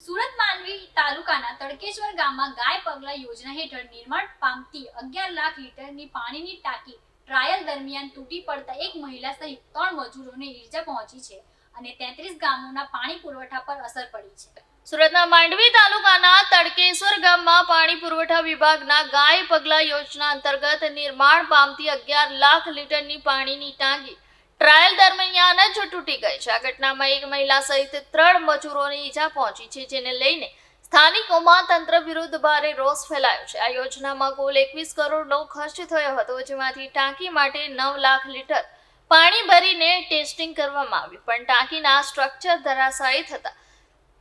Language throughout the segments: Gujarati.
સુરત માંડવી તાલુકાના તડકેશ્વર ગામમાં ગાય પગલા યોજના હેઠળ નિર્માણ પામતી અગિયાર લાખ લીટરની પાણીની ટાંકી ટ્રાયલ દરમિયાન તૂટી પડતા એક મહિલા સહિત ત્રણ મજૂરોને ઈજા પહોંચી છે અને તેત્રીસ ગામોના પાણી પુરવઠા પર અસર પડી છે. સુરતના માંડવી તાલુકાના તડકેશ્વર ગામમાં પાણી પુરવઠા વિભાગના ગાય પગલા યોજના અંતર્ગત નિર્માણ પામતી અગિયાર લાખ લીટરની પાણીની ટાંકી ટ્રાયલ દરમિયાન જ તૂટી ગઈ છે. આ ઘટનામાં એક મહિલા સહિત ત્રણ મજૂરોને ઈજા પહોંચી છે, જેને લઈને સ્થાનિકોમાં તંત્ર વિરુદ્ધ ભારે રોષ ફેલાયો છે. આ યોજનામાં કુલ એકવીસ કરોડનો ખર્ચ થયો હતો, જેમાંથી ટાંકી માટે નવ લાખ લીટર પાણી ભરીને ટેસ્ટિંગ કરવામાં આવ્યું. પણ ટાંકીના સ્ટ્રક્ચર ધરાશાયી થતા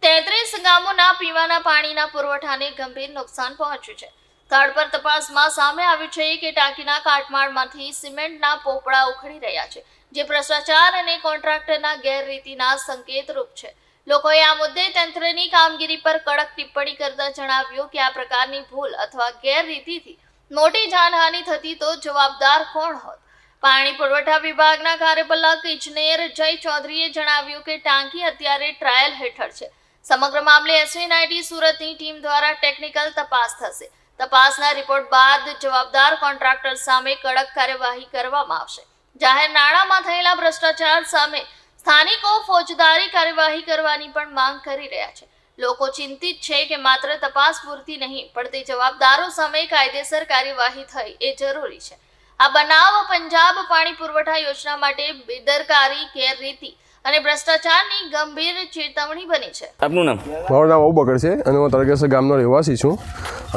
તેત્રીસ ગામોના પીવાના પાણીના પુરવઠાને ગંભીર નુકસાન પહોંચ્યું છે. સ્થળ પર તપાસમાં સામે આવ્યું છે કે ટાંકીના કાટમાળમાંથી સિમેન્ટના પોપડા ઉખડી રહ્યા છે, જે ભ્રષ્ટાચાર અને કોન્ટ્રાક્ટરના ગેરરીતિના સંકેતરૂપ છે. લોકોએ આ મુદ્દે તંત્રની કામગીરી પર કડક ટિપ્પણી કરતા જણાવ્યું કે આ પ્રકારની ભૂલ અથવા ગેરરીતિથી મોટી જાનહાનિ થતી તો જવાબદાર કોણ હોત? પાણી પુરવઠા વિભાગના કાર્યપાલક ઇજનેર જય ચૌધરીએ જણાવ્યું કે ટાંકી અત્યારે ટ્રાયલ હેઠળ છે. સમગ્ર મામલે એસવીનાઇટી સુરતની ટીમ દ્વારા ટેકનિકલ તપાસ થશે. તપાસના રિપોર્ટ બાદ જવાબદાર કોન્ટ્રાક્ટર સામે કડક કાર્યવાહી કરવામાં આવશે. જાહેર નાણાંમાં થયેલા ભ્રષ્ટાચાર સામે સ્થાનિકો ફોજદારી કાર્યવાહી કરવાની પણ માંગ કરી રહ્યા છે. લોકો ચિંતિત છે કે માત્ર તપાસ પૂરતી નહીં, પણ તે જવાબદારો સામે કાયદેસર કાર્યવાહી થઈ એ જરૂરી છે. આ બનાવ પંજાબ પાણી પુરવઠા યોજના માટે બેદરકારી ગેરરીતિ અને ભ્રષ્ટાચારની ગંભીર ચેતવણી બની છે. આપનું નામ? મારું નામ અબુબકર છે અને હું તરકેસર ગામનો રહેવાસી છું.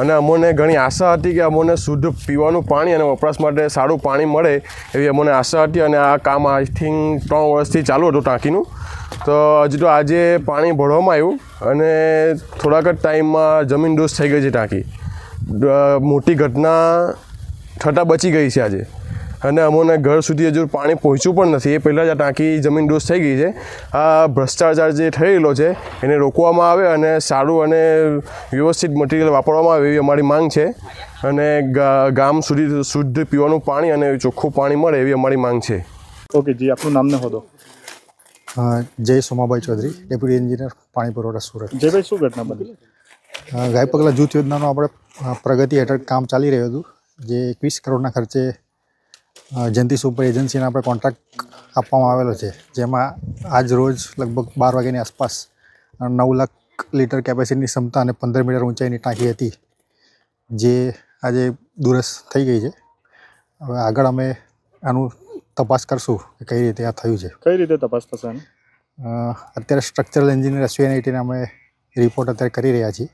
અને અમોને ઘણી આશા હતી કે અમોને શુદ્ધ પીવાનું પાણી અને વપરાશ માટે સારું પાણી મળે એવી અમને આશા હતી અને આ કામ આઈ થિંક ત્રણ વર્ષથી ચાલુ હતું ટાંકીનું. તો હજુ તો આજે પાણી ભરવામાં આવ્યું અને થોડાક જ ટાઈમમાં જમીન દોષ થઈ ગઈ છે ટાંકી. મોટી ઘટના થતાં બચી ગઈ છે આજે. અને અમોને ઘર સુધી હજુ પાણી પહોંચ્યું પણ નથી. એ પહેલાં જ આ ટાંકી જમીન ડોસ થઈ ગઈ છે. આ ભ્રષ્ટાચાર જે થયેલો છે એને રોકવામાં આવે અને સારું અને વ્યવસ્થિત મટીરિયલ વાપરવામાં આવે એવી અમારી માંગ છે. અને ગા- ગામ સુધી શુદ્ધ પીવાનું પાણી અને ચોખ્ખું પાણી મળે એવી અમારી માંગ છે. ઓકે જી આપનું નામ ને હોદો જય સોમાભાઈ ચૌધરી ડેપ્યુટી એન્જિનિયર પાણી પુરવઠા સુરત જયભાઈ શું ઘટના બની? ગાય પગલા જૂથ યોજનાનું આપણે પ્રગતિ હેઠળ કામ ચાલી રહ્યું હતું જે એકવીસ કરોડના ખર્ચે જયંતિ સુપર એજન્સીને આપણે કોન્ટ્રાક્ટ આપવામાં આવેલો છે જેમાં આજ રોજ લગભગ બાર વાગ્યાની આસપાસ નવ લાખ લીટર કેપેસિટીની ક્ષમતા અને પંદર મીટર ઊંચાઈની ટાંકી હતી જે આજે દુરસ્ત થઈ ગઈ છે. હવે આગળ અમે આનું તપાસ કરશું કે કઈ રીતે આ થયું છે. કઈ રીતે તપાસ થશે અત્યારે સ્ટ્રક્ચરલ એન્જિનિયર એસવીએનઆઈટીને અમે રિપોર્ટ અત્યારે કરી રહ્યા છીએ.